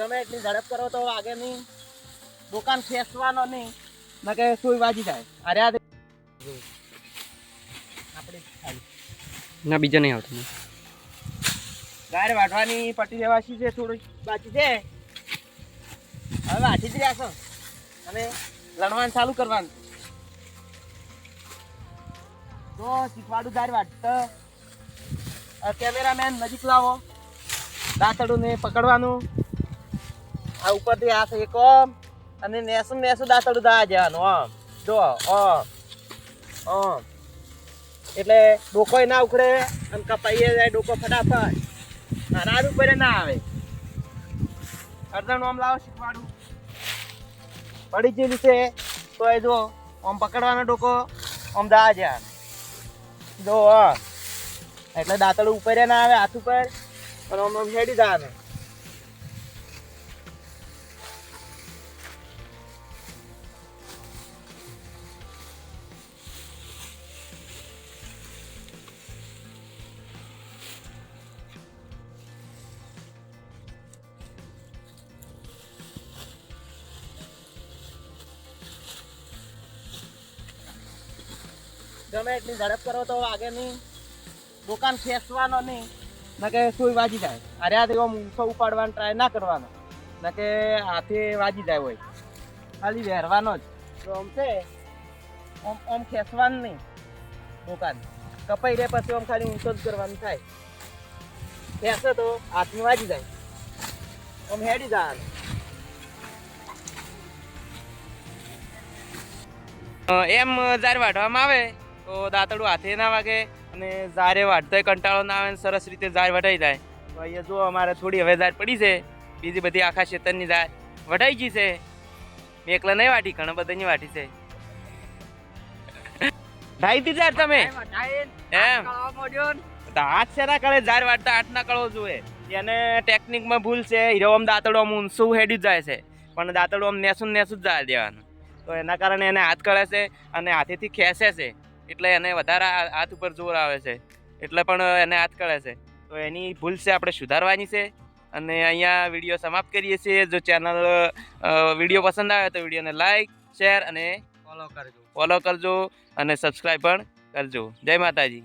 ગમે એટલી ઝડપ કરો તો વાગે નહીં. દુકાન ખેંચવાનો નહીં. ના કે સુઈ વાજી જાય. અરે આ આપણે ના બીજા નહીં આવતું. ગાય વાટવાની પટી દેવાશી છે થોડી. બાકી છે. હવે વાંચી જ રહ્યા છો. અને લણવાનું ચાલુ કરવાનું. તો શીખવાડું દાર વાટતા કેમેરામેન નજીક લાવો. દાંતડું ને પકડવાનું. આ ઉપરથી આ એક ઓમ, અને નેસું નેસું દાંતડું દા જવાનું, ઓમ. જો, ઓમ ઓમ. એટલે ડોકોય ના ઉખડે અને કપાઈએ જાય ડોકો ફટાફટ. રાડ ઉપર ના આવે. અડધણ ઓમ લાવો શીખવાડું. પડી ગયેલી છે, તો એ જો, ઓમ પકડવાનો ડોકો, ઓમ દા જ્યાં જો એટલે દાંતડું ઉપર ના આવે, હાથ ઉપર, અને ઓમ ઓમ હેડી જવાનું. ગમે એટલી ઝડપ કરો તો નહીં. દુકાન ખેંચવાનો નહીં. ના કે સુઈ વાજી જાય. અરે આથી આમ ઊંચો ઉપાડવાનો ટ્રાય ના કરવાનો. ના કે હાથે વાજી જાય હોય. ખાલી વહેરવાનો જ. તો આમ છે, આમ આમ ખેંચવાનું નહીં. દુકાન. કપાઈ રહે પછી આમ ખાલી ઊંચો જ કરવાનું થાય. ખેંચે તો હાથમાં વાજી જાય. આમ હેડી જવાનું એમ જાર વાઢવામાં આવે. તો દાંતડું હાથે ના વાગે અને જારે વાઢતોય કંટાળો ના આવે ને સરસ રીતે ઝાર વઢાઈ જાય. તો અહીંયા જો અમારે થોડી હવે ઝાર પડી છે. બીજી બધી આખા ખેતરની ઝાર વઢાઈ ગઈ છે. મેં એકલા નહીં વાટી ઘણા બધાની વાટી છે. ઢાઈ હતી ઝાર તમે? એમ. હાથ શેના કળે ઝાર વાટતા હાથ ના કળો જોઈએ એને ટેકનિકમાં ભૂલ છે હીરો આમ દાંતડો આમ ઊંચું હેડી જાય છે. પણ દાંતડો આમ નેસું ને નેસું જ જાય દેવાનું. તો એના કારણે એને હાથ કળે છે અને હાથેથી ખેંચે છે. એટલે એને વધારે હાથ ઉપર જોર આવે છે. એટલે પણ એને હાથ કરે છે. તો એની ભૂલ છે આપણે સુધારવાની છે. અને અહીંયા વીડિયો સમાપ્ત કરીએ છીએ. જો ચેનલ વીડિયો પસંદ આવે તો વિડીયોને લાઈક શેર અને ફોલો કરજો. ફોલો કરજો અને સબસ્ક્રાઈબ પણ કરજો. જય માતાજી.